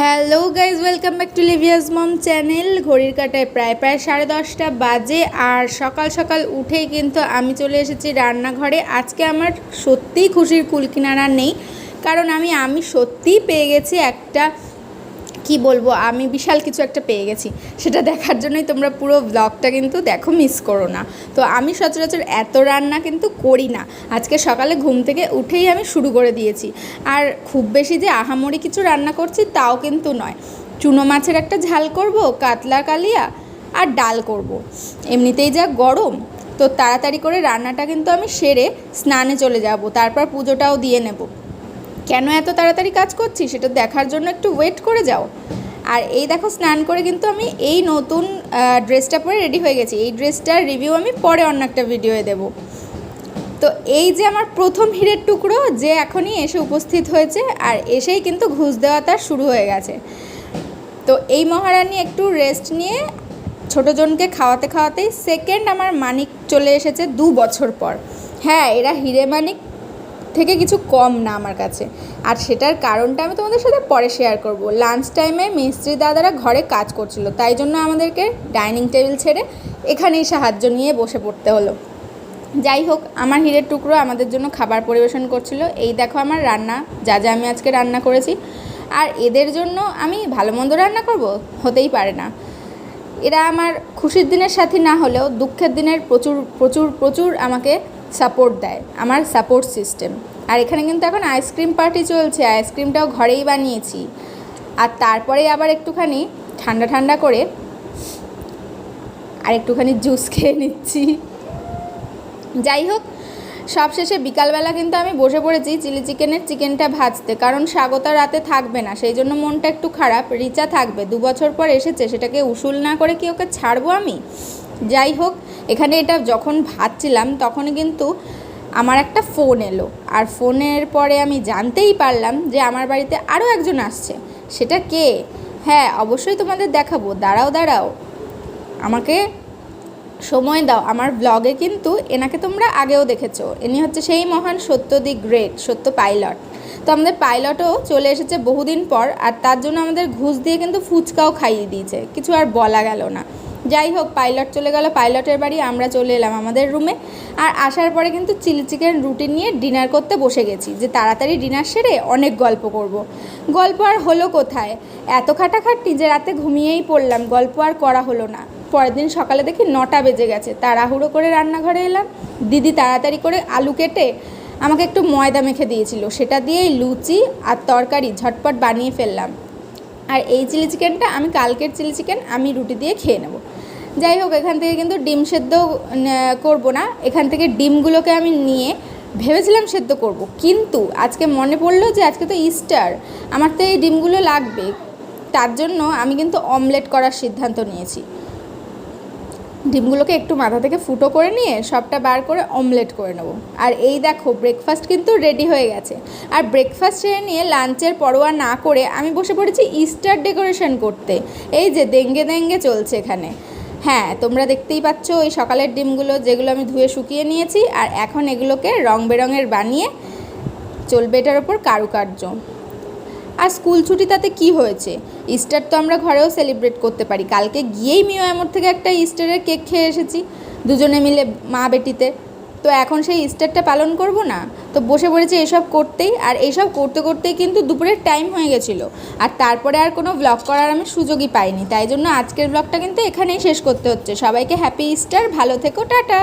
Hello guys welcome back to লিভিয়াস mom channel. ঘড়ির কাটায় প্রায় প্রায় সাড়ে দশটা বাজে আর সকাল সকাল উঠেই কিন্তু আমি চলে এসেছি রান্নাঘরে। আজকে আমার সত্যিই খুশির কুলকিনারা নেই, কারণ আমি আমি সত্যিই পেয়ে গেছি একটা কি বলব, আমি বিশাল কিছু একটা পেয়ে গেছি। সেটা দেখার জন্যই তোমরা পুরো ব্লগটা কিন্তু দেখো মিস করো না। তো আমি সচরাচর এত রান্না কিন্তু করি না। আজকে সকালে ঘুম থেকে উঠেই আমি শুরু করে দিয়েছি। আর খুব বেশি যে আহামরি কিছু রান্না করছি তাও কিন্তু নয়। চুনো মাছের একটা ঝাল করব, কাতলা, কালিয়া আর ডাল করব। এমনিতেই যা গরম, তো তাড়াতাড়ি করে রান্নাটা কিন্তু আমি সেরে স্নানে চলে যাব। তারপর পুজোটাও দিয়ে নেব। কেন এত তাড়াতাড়ি কাজ করছি সেটা দেখার জন্য একটু ওয়েট করে যাও। আর এই দেখো, স্নান করে কিন্তু আমি এই নতুন ড্রেসটা পরে রেডি হয়ে গেছি। এই ড্রেসটার রিভিউ আমি পরে অন্য একটা ভিডিওয়ে দেবো। তো এই যে আমার প্রথম হীরের টুকরো, যে এখনই এসে উপস্থিত হয়েছে, আর এসেই কিন্তু ঘুষ দেওয়া তার শুরু হয়ে গেছে। তো এই মহারানী একটু রেস্ট নিয়ে ছোটো জনকে খাওয়াতে খাওয়াতেই সেকেন্ড আমার মানিক চলে এসেছে দু বছর পর। হ্যাঁ এরা হিরে মানিক থেকে কিছু কম না আমার কাছে। আর সেটার কারণটা আমি তোমাদের সাথে পরে শেয়ার করব। লাঞ্চ টাইমে মিস্ত্রি দাদারা ঘরে কাজ করছিল, তাই জন্য আমাদেরকে ডাইনিং টেবিল ছেড়ে এখানেই সাহায্য নিয়ে বসে পড়তে হলো। যাই হোক, আমার হিরের টুকরো আমাদের জন্য খাবার পরিবেশন করছিল। এই দেখো আমার রান্না, যা যা আমি আজকে রান্না করেছি। আর এদের জন্য আমি ভালো মন্দ রান্না করব? হতেই পারে না। এরা আমার খুশির দিনের সাথী না হলেও দুঃখের দিনের প্রচুর প্রচুর প্রচুর আমাকে সাপোর্ট দেয়, আমার সাপোর্ট সিস্টেম আর এখানে কিন্তু এখন আইসক্রিম পার্টি চলছে আইসক্রিমটাও ঘরেই বানিয়েছি। আর তারপরে আবার একটুখানি ঠান্ডা ঠান্ডা করে আর একটুখানি জুস খেয়ে নিচ্ছি। যাই হোক, সবশেষে বিকালবেলা কিন্তু আমি বসে পড়েছি চিলি চিকেনের চিকেনটা ভাজতে, কারণ স্বাগতা রাতে থাকবে না, সেই জন্য মনটা একটু খারাপ। রিচা থাকবে, দু বছর পর এসেছে, সেটাকে উসুল না করে কি ওকে ছাড়বো আমি? যাই হোক, এখানে এটা যখন ভাজছিলাম, তখন কিন্তু আমার একটা ফোন এলো। আর ফোনের পরে আমি জানতেই পারলাম যে আমার বাড়িতে আরও একজন আসছে। সেটা কে? হ্যাঁ অবশ্যই তোমাদের দেখাবো। দাঁড়াও দাঁড়াও। আমাকে সময় দাও। আমার ব্লগে কিন্তু এনাকে তোমরা আগেও দেখেছ। ইনি হচ্ছে সেই মহান সত্য দি গ্রেট, সত্য পাইলট। তো আমাদের পাইলটও চলে এসেছে বহুদিন পর, আর তার জন্য আমাদের ঘুষ দিয়ে কিন্তু ফুচকাও খাইয়ে দিয়েছে। কিছু আর বলা গেল না। যাই হোক, পাইলট চলে গেল, পাইলটের বাড়ি, আমরা চলে এলাম আমাদের রুমে আর আসার পরে কিন্তু চিলি চিকেন রুটি নিয়ে ডিনার করতে বসে গেছি, যে তাড়াতাড়ি ডিনার সেরে অনেক গল্প করব। গল্প আর হলো কোথায়? এত খাটাখাটনি যে রাতে ঘুমিয়েই পড়লাম, গল্প আর করা হলো না। পরের দিন সকালে দেখি নটা বেজে গেছে, তাড়াহুড়ো করে রান্নাঘরে এলাম। দিদি তাড়াতাড়ি করে আলু কেটে আমাকে একটু ময়দা মেখে দিয়েছিল, সেটা দিয়েই লুচি আর তরকারি ঝটপট বানিয়ে ফেললাম। আর এই চিলি চিকেনটা আমি কালকের চিলি চিকেন আমি রুটি দিয়ে খেয়ে নেব। যাই হোক, এখান থেকে কিন্তু ডিম সেদ্ধ করব না। এখান থেকে ডিমগুলোকে আমি নিয়ে ভেবেছিলাম সেদ্ধ করব। কিন্তু আজকে মনে পড়ল যে আজকে তো ইস্টার আমার তো এই ডিমগুলো লাগবে। তার জন্য আমি কিন্তু অমলেট করার সিদ্ধান্ত নিয়েছি। ডিমগুলোকে একটু মাথা থেকে ফুটো করে নিয়ে সবটা বার করে অমলেট করে নেব। আর এই দেখো ব্রেকফাস্ট কিন্তু রেডি হয়ে গেছে। আর ব্রেকফাস্ট সেরে নিয়ে লাঞ্চের পরোয়া না করে আমি বসে পড়েছি ইস্টার ডেকোরেশন করতে। এই যে, দেঙ্গে দেঙ্গে চলছে এখানে। হ্যাঁ তোমরা দেখতেই পাচ্ছ ওই সকালের ডিমগুলো যেগুলো আমি ধুয়ে শুকিয়ে নিয়েছি আর এখন এগুলোকে রং বেরঙের বানিয়ে চলবে এটার ওপর কারুকার্য। আর স্কুল ছুটি তাতে কী হয়েছে? ইস্টার তো আমরা ঘরেও সেলিব্রেট করতে পারি। কালকে গিয়েই মিও এমর থেকে একটা ইস্টারের কেক খেয়ে এসেছি। দুজনে মিলে মা বেটিতে। তো এখন সেই ইস্টারটা পালন করব না? তো বসে পড়েছি এসব করতেই, আর এইসব করতে করতেই কিন্তু দুপুরের টাইম হয়ে গেছিল। আর তারপরে আর কোনো ব্লগ করার আমি সুযোগই পাইনি। তাই জন্য আজকের ব্লগটা কিন্তু এখানেই শেষ করতে হচ্ছে। সবাইকে হ্যাপি ইস্টার ভালো থেকো, টাটা!